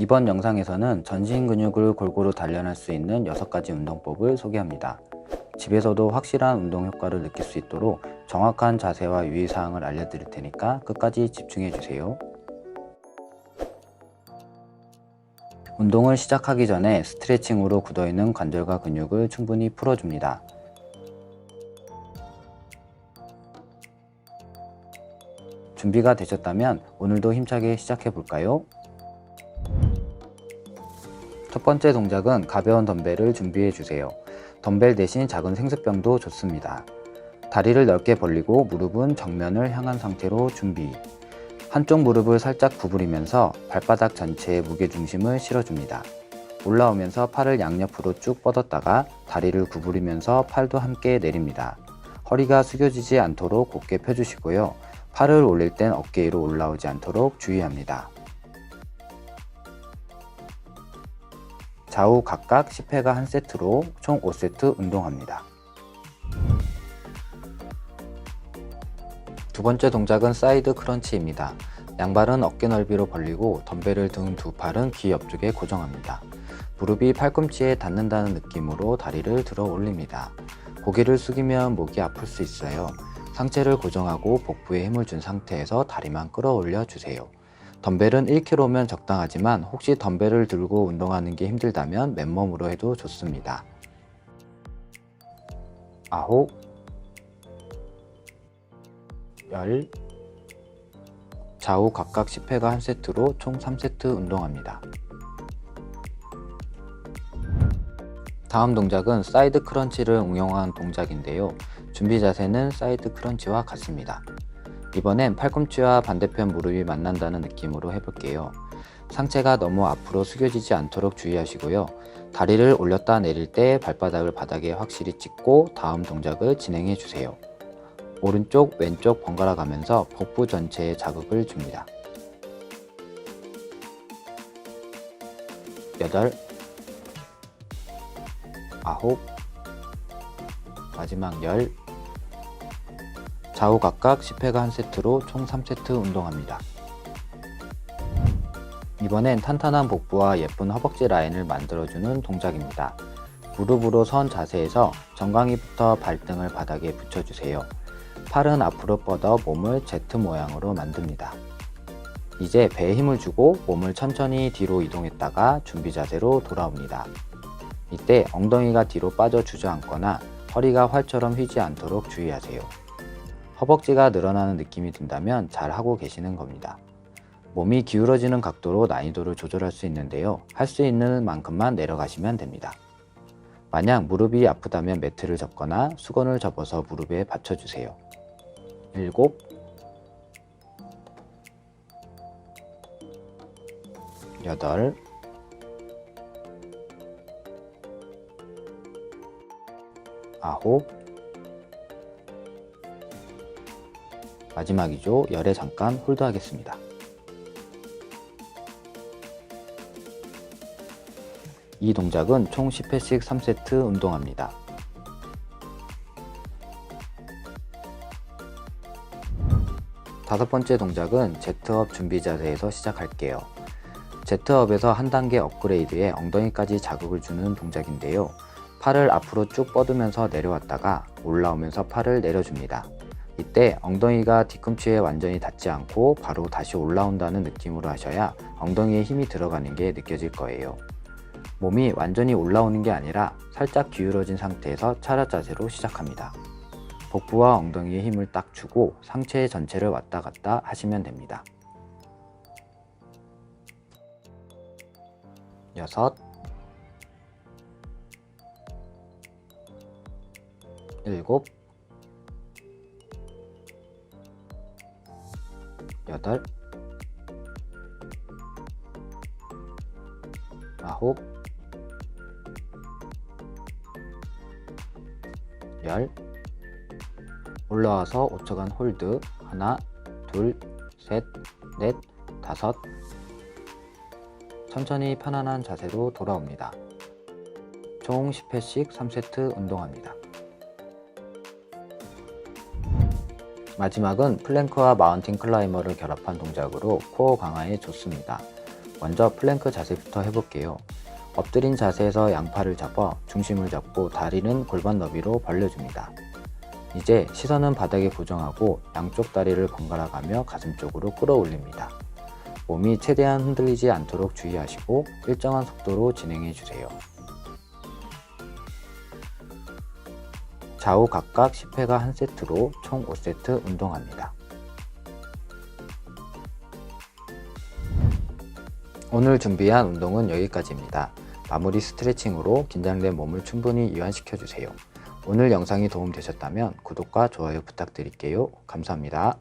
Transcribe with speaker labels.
Speaker 1: 이번 영상에서는 전신 근육을 골고루 단련할 수 있는 6가지 운동법을 소개합니다. 집에서도 확실한 운동 효과를 느낄 수 있도록 정확한 자세와 유의사항을 알려드릴 테니까 끝까지 집중해 주세요. 운동을 시작하기 전에 스트레칭으로 굳어있는 관절과 근육을 충분히 풀어줍니다. 준비가 되셨다면 오늘도 힘차게 시작해 볼까요? 첫 번째 동작은 가벼운 덤벨을 준비해 주세요. 덤벨 대신 작은 생수병도 좋습니다. 다리를 넓게 벌리고 무릎은 정면을 향한 상태로 준비. 한쪽 무릎을 살짝 구부리면서 발바닥 전체에 무게중심을 실어줍니다. 올라오면서 팔을 양옆으로 쭉 뻗었다가 다리를 구부리면서 팔도 함께 내립니다. 허리가 숙여지지 않도록 곧게 펴주시고요. 팔을 올릴 땐 어깨 위로 올라오지 않도록 주의합니다. 좌우 각각 10회가 한 세트로 총 5세트 운동합니다. 두 번째 동작은 사이드 크런치입니다. 양발은 어깨 넓이로 벌리고 덤벨을 든 두 팔은 귀 옆쪽에 고정합니다. 무릎이 팔꿈치에 닿는다는 느낌으로 다리를 들어 올립니다. 고개를 숙이면 목이 아플 수 있어요. 상체를 고정하고 복부에 힘을 준 상태에서 다리만 끌어올려 주세요. 덤벨은 1kg면 적당하지만 혹시 덤벨을 들고 운동하는 게 힘들다면 맨몸으로 해도 좋습니다. 아홉, 열, 좌우 각각 10회가 한 세트로 총 3세트 운동합니다. 다음 동작은 사이드 크런치를 응용한 동작인데요. 준비 자세는 사이드 크런치와 같습니다. 이번엔 팔꿈치와 반대편 무릎이 만난다는 느낌으로 해볼게요. 상체가 너무 앞으로 숙여지지 않도록 주의하시고요. 다리를 올렸다 내릴 때 발바닥을 바닥에 확실히 찍고 다음 동작을 진행해 주세요. 오른쪽, 왼쪽 번갈아 가면서 복부 전체에 자극을 줍니다. 여덟, 아홉, 마지막 열, 좌우 각각 10회가 한 세트로 총 3세트 운동합니다. 이번엔 탄탄한 복부와 예쁜 허벅지 라인을 만들어주는 동작입니다. 무릎으로 선 자세에서 정강이부터 발등을 바닥에 붙여주세요. 팔은 앞으로 뻗어 몸을 Z 모양으로 만듭니다. 이제 배에 힘을 주고 몸을 천천히 뒤로 이동했다가 준비 자세로 돌아옵니다. 이때 엉덩이가 뒤로 빠져 주저앉거나 허리가 활처럼 휘지 않도록 주의하세요. 허벅지가 늘어나는 느낌이 든다면 잘 하고 계시는 겁니다. 몸이 기울어지는 각도로 난이도를 조절할 수 있는데요. 할 수 있는 만큼만 내려가시면 됩니다. 만약 무릎이 아프다면 매트를 접거나 수건을 접어서 무릎에 받쳐주세요. 7 8 아홉 마지막이죠. 열에 잠깐 홀드하겠습니다. 이 동작은 총 10회씩 3세트 운동합니다. 다섯 번째 동작은 제트업 준비 자세에서 시작할게요. 제트업에서 한 단계 업그레이드에 엉덩이까지 자극을 주는 동작인데요. 팔을 앞으로 쭉 뻗으면서 내려왔다가 올라오면서 팔을 내려줍니다. 이때 엉덩이가 뒤꿈치에 완전히 닿지 않고 바로 다시 올라온다는 느낌으로 하셔야 엉덩이에 힘이 들어가는 게 느껴질 거예요. 몸이 완전히 올라오는 게 아니라 살짝 기울어진 상태에서 차렷 자세로 시작합니다. 복부와 엉덩이에 힘을 딱 주고 상체 전체를 왔다 갔다 하시면 됩니다. 여섯, 일곱, 여덟, 아홉, 열, 올라와서 5초간 홀드 하나, 둘, 셋, 넷, 다섯 천천히 편안한 자세로 돌아옵니다. 총 10회씩 3세트 운동합니다. 마지막은 플랭크와 마운틴 클라이머를 결합한 동작으로 코어 강화에 좋습니다. 먼저 플랭크 자세부터 해볼게요. 엎드린 자세에서 양팔을 잡아 중심을 잡고 다리는 골반 너비로 벌려줍니다. 이제 시선은 바닥에 고정하고 양쪽 다리를 번갈아 가며 가슴 쪽으로 끌어올립니다. 몸이 최대한 흔들리지 않도록 주의하시고 일정한 속도로 진행해 주세요. 좌우 각각 10회가 한 세트로 총 5세트 운동합니다. 오늘 준비한 운동은 여기까지입니다. 마무리 스트레칭으로 긴장된 몸을 충분히 이완시켜 주세요. 오늘 영상이 도움되셨다면 구독과 좋아요 부탁드릴게요. 감사합니다.